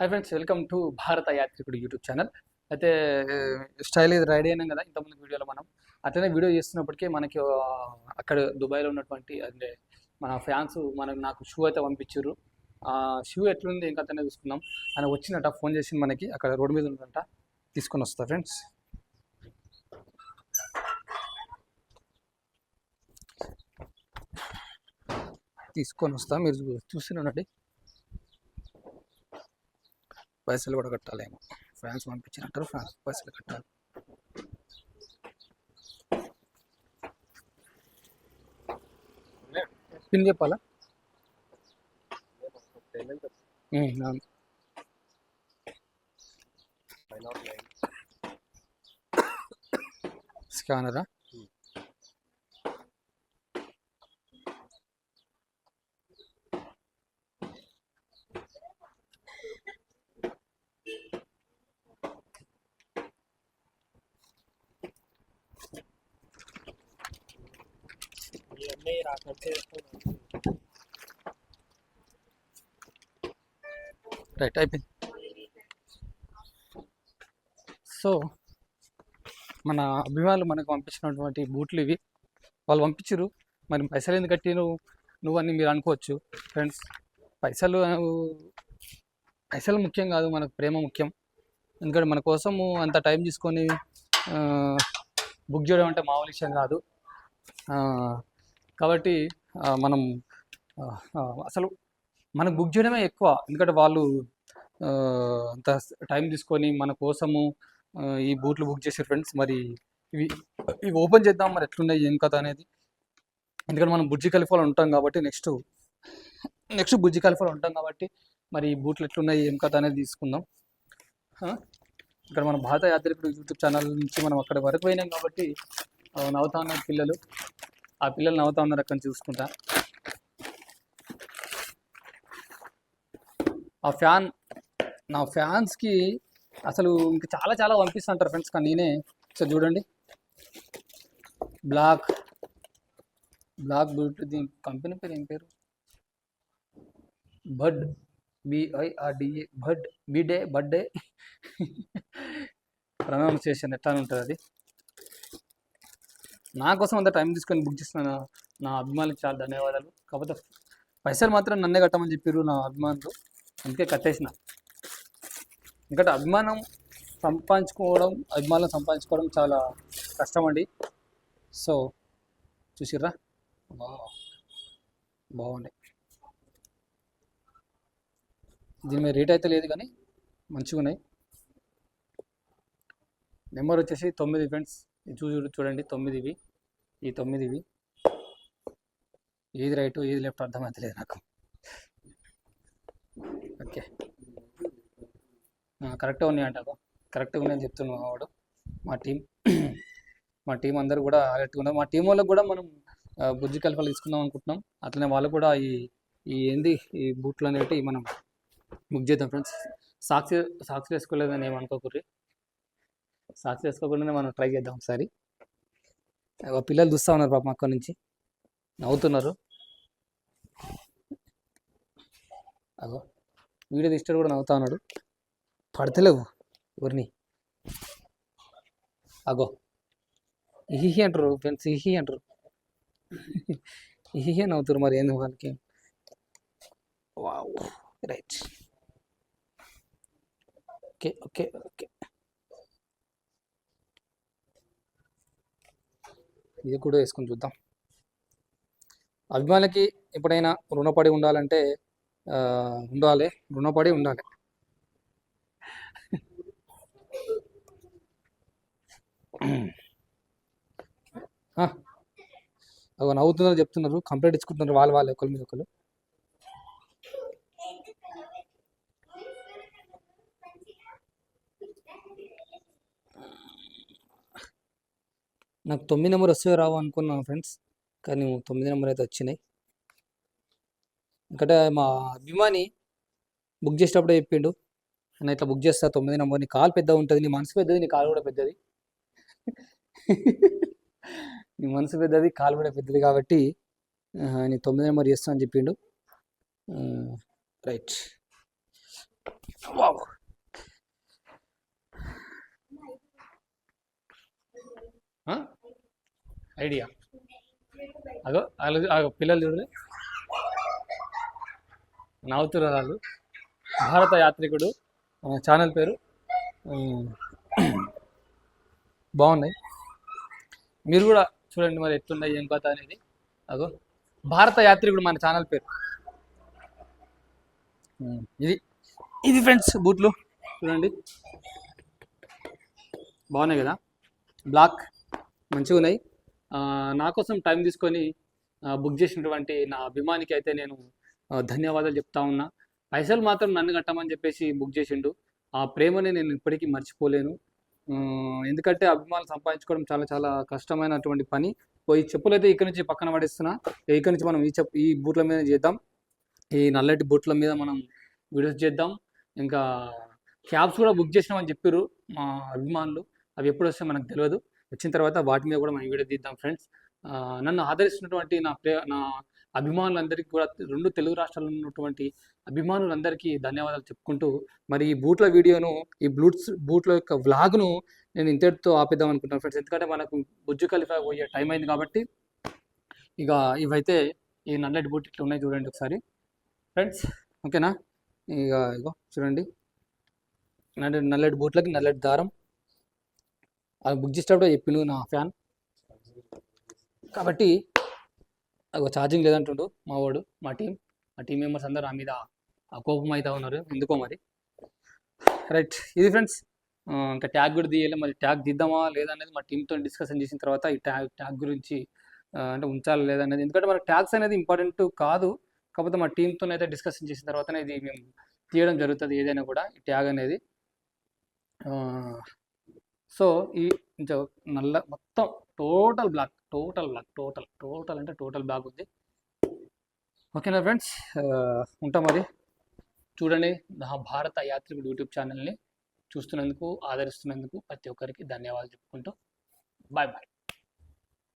Hi friends welcome to Bharata Yatrikudu YouTube channel అయితే style ఇది ready అయినాం కదా ఇంతకుముందు వీడియోలో మనం. అట్లనే వీడియో చేస్తున్నప్పటికీ మనకి అక్కడ దుబాయ్లో ఉన్నటువంటి అంటే మన ఫ్యాన్స్ మనకు నాకు షూ అయితే పంపించారు ఆ షూ ఎట్లుంది ఇంకా అతనే చూసుకున్నాం ఆయన వచ్చినట్ట ఫోన్ చేసి మనకి అక్కడ రోడ్ మీద ఉందంట తీసుకొని వస్తా ఫ్రెండ్స్ తీసుకొని వస్తా మీరు చూ- ఉండండి పైసలు కూడా కట్టాలేమో. ఫ్యాన్స్ పంపించినట్టు ఫ్యాన్స్ పైసలు కట్టాలి. పిన్ చెప్పాలా? అవును. స్కానరా? ఇవన్నీ రాకంటే రైట్ అయిపోయింది సో మన అభిమానులు మనకు పంపించినటువంటి బూట్లు ఇవి. వాళ్ళు పంపించారు మరి పైసలు ఎందుకు కట్టి నువ్వు నువ్వని మీరు అనుకోవచ్చు. ఫ్రెండ్స్ పైసలు పైసలు ముఖ్యం కాదు మనకు ప్రేమ ముఖ్యం. ఎందుకంటే మన కోసము అంత టైం తీసుకొని బుక్ చేయడం అంటే మామూలు విషయం కాదు. కాబట్టి మనం అసలు మనకు బుక్ చేయడమే ఎక్కువ. ఎందుకంటే వాళ్ళు అంత టైం తీసుకొని మన కోసము ఈ బూట్లు బుక్ చేసే ఫ్రెండ్స్. మరి ఇవి ఇవి ఓపెన్ చేద్దాం మరి ఎట్లున్నాయి ఏం కథ అనేది. ఎందుకంటే మనం బుజ్జి కలిఫాలో ఉంటాం కాబట్టి నెక్స్ట్ నెక్స్ట్ బుజ్జి కలిఫాలో ఉంటాం కాబట్టి మరి ఈ బూట్లు ఎట్లున్నాయి ఏం కథ అనేది తీసుకుందాం. ఇక్కడ మన భారత యాత్రికుడు యూట్యూబ్ ఛానల్ నుంచి మనం అక్కడ వరకు పోయినాం కాబట్టి నవతాన పిల్లలు ఆ పిల్లలు నవ్వుతా ఉన్నారు అక్కడ చూసుకుంటా. ఆ ఫ్యాన్ నా ఫ్యాన్స్కి అసలు ఇంకా చాలా చాలా పంపిస్తుంటారు ఫ్రెండ్స్ కానీ నేనే సో చూడండి. బ్లాక్ బ్లాక్ బ్లూటూత్ దీని కంపెనీ పేరు ఏం పేరు? Bud B I R D A bud బిడే birthday pronunciation ఎట్లా ఉంటుంది అది? నా కోసం అంత టైం తీసుకొని బుక్ చేసిన నా- అభిమానులకు చాలా ధన్యవాదాలు. కాకపోతే పైసలు మాత్రం నన్నే కట్టమని చెప్పారు నా అభిమానులు. అందుకే కట్టేసిన. ఎందుకంటే అభిమానం సంపాదించుకోవడం అభిమానం సంపాదించుకోవడం చాలా కష్టం అండి. సో చూసిర్రా? బాగుంది. దీని మీద రేట్ అయితే లేదు కానీ మంచిగా ఉన్నాయి నెంబర్ వచ్చేసి తొమ్మిది ఫ్రెండ్స్. చూ చూడండి తొమ్మిదివి. ఈ తొమ్మిదివి. ఏది రైట్ ఏది లెఫ్ట్ అర్థమవుతలేదు నాకు. ఓకే. కరెక్ట్గా ఉన్నాయంట కరెక్ట్గా ఉన్నాయని చెప్తున్నాం వాడు మా టీం. మా టీం అందరూ కూడా అలర్ట్గా ఉన్నారు. మా టీం వాళ్ళకి కూడా మనం బుజ్జి కలపలు తీసుకుందాం అనుకుంటున్నాం. అట్లనే వాళ్ళు కూడా ఈ ఈ ఏంది ఈ బూట్లు అనేవి మనం బుక్ చేద్దాం ఫ్రెండ్స్. సాక్షి సాక్షి వేసుకోలేదని ఏమనుకోకూర్రి సాక్స్ వేసుకోకుండానే మనం ట్రై చేద్దాం ఒకసారి. ఆ పిల్లలు చూస్తూ ఉన్నారు పాపం అక్కడి నుంచి. నవ్వుతున్నారు. అగో వీడియో తీస్తాడు కూడా నవ్వుతా ఉన్నాడు. పడతలేవు ఎవరిని? అగో ఇహిహి అంటారు ఫ్రెండ్స్ ఇహి అంటారు. ఇహి నవ్వుతారు మరి ఏంది వాళ్ళకి? Wow right. Okay okay okay. ఇది కూడా వేసుకొని చూద్దాం. అభిమానులకి ఎప్పుడైనా రుణపడి ఉండాలంటే ఉండాలి. రుణపడి ఉండాలి. అవి నవ్వుతున్నారు చెప్తున్నారు. కంప్లైంట్ ఇచ్చుకుంటున్నారు వాళ్ళు వాళ్ళు ఒకరి మీద ఒకరు నాకు తొమ్మిది నెంబర్ వస్తే రావు అనుకున్నాను ఫ్రెండ్స్ కానీ తొమ్మిది నెంబర్ అయితే వచ్చినాయి. ఎందుకంటే మా అభిమాని బుక్ చేసేటప్పుడే చెప్పిండు నేను ఇట్లా బుక్ చేస్తా తొమ్మిది నెంబర్ నీ కాలు పెద్దగా ఉంటుంది నీ మనసు పెద్దది నీ కాలు కూడా పెద్దది. నీ మనసు పెద్దది కాలు కూడా పెద్దది కాబట్టి నేను నీ తొమ్మిది నెంబర్ చేస్తా అని చెప్పిండు. రైట్. వావ్. ఐడియా. అగో అలాగే పిల్లలు చూడలే నవ్వుతున్నారు వాళ్ళు. భారత యాత్రికుడు ఛానల్ పేరు బాగున్నాయి. మీరు కూడా చూడండి మరి ఎట్లున్నాయి ఏం కథ అనేది. అగో భారత యాత్రికుడు మన ఛానల్ పేరు. ఇది ఇది ఫ్రెండ్స్ బూట్లు. చూడండి. బాగున్నాయి కదా? బ్లాక్ మంచిగా ఉన్నాయి నా కోసం టైం తీసుకొని బుక్ చేసినటువంటి నా అభిమానికి అయితే నేను ధన్యవాదాలు చెప్తా ఉన్నా. పైసలు మాత్రం నన్ను కట్టమని చెప్పేసి బుక్ చేసిండు. ఆ ప్రేమని నేను ఇప్పటికీ మర్చిపోలేను. ఆ, ఎందుకంటే అభిమానులు సంపాదించుకోవడం చాలా చాలా కష్టమైనటువంటి పని. పోయి ఈ చెప్పులు అయితే ఇక్కడ నుంచి పక్కన పడేస్తున్నా. ఇక్కడ నుంచి మనం ఈ చెప్పు ఈ బూట్ల మీద చేద్దాం. ఈ నల్లటి బూట్ల మీద మనం వీడియోస్ చేద్దాం. ఇంకా క్యాబ్స్ కూడా బుక్ చేసినామని చెప్పారు మా అభిమానులు. అవి ఎప్పుడు వస్తే మనకు తెలియదు. వచ్చిన తర్వాత వాటి మీద కూడా మనం వీడియో తీద్దాం ఫ్రెండ్స్. నన్ను ఆదరిస్తున్నటువంటి నా ప్రే నా అభిమానులందరికీ కూడా రెండు తెలుగు రాష్ట్రాల్లో ఉన్నటువంటి అభిమానులందరికీ ధన్యవాదాలు చెప్పుకుంటూ మరి ఈ బూట్ల వీడియోను ఈ బ్లూట్స్ బూట్ల యొక్క వ్లాగ్ను నేను ఇంతటితో ఆపేద్దాం అనుకుంటున్నాను ఫ్రెండ్స్. ఎందుకంటే మనకు బుజ్జు కలిఫా పోయే టైం అయింది కాబట్టి ఇక ఇవైతే ఈ నల్లటి బూట్ ఇట్లా ఉన్నాయి చూడండి ఒకసారి. ఫ్రెండ్స్ ఓకేనా? ఇక ఇగో చూడండి. నల్లటి నల్లటి బూట్లకి నల్లటి దారం. అది బుక్ చేసేటప్పుడు చెప్పిండు నా ఫ్యాన్ కాబట్టి ఒక ఛార్జింగ్ లేదంటుండు మా వాడు మా టీం మా టీం మెంబర్స్ అందరూ నా మీద ఆ కోపం అయితే ఉన్నారు. ఎందుకో మరి? రైట్ ఇది ఫ్రెండ్స్ ఇంకా ట్యాగ్ కూడా తీయాలి. మరి ట్యాగ్ దిద్దామా లేదా అనేది మా టీంతో డిస్కషన్ చేసిన తర్వాత ఈ ట్యాగ్ ట్యాగ్ గురించి అంటే ఉంచాలి లేదనేది ఎందుకంటే మనకు ట్యాగ్స్ అనేది ఇంపార్టెంట్ కాదు. కాకపోతే మా టీంతో అయితే డిస్కషన్ చేసిన తర్వాతనే ఇది మేము తీయడం జరుగుతుంది ఏదైనా కూడా ఈ ట్యాగ్ అనేది. సో ఈ నల్ల మొత్తం total black total black total total అంటే టోటల్ బ్లాక్ ఉంది. ఓకేనా ఫ్రెండ్స్? ఉంటాం మరి. చూడండి నా భారత యాత్రికుడు యూట్యూబ్ ఛానల్ని చూస్తున్నందుకు ఆదరిస్తున్నందుకు ప్రతి ఒక్కరికి ధన్యవాదాలు చెప్పుకుంటూ. Bye bye.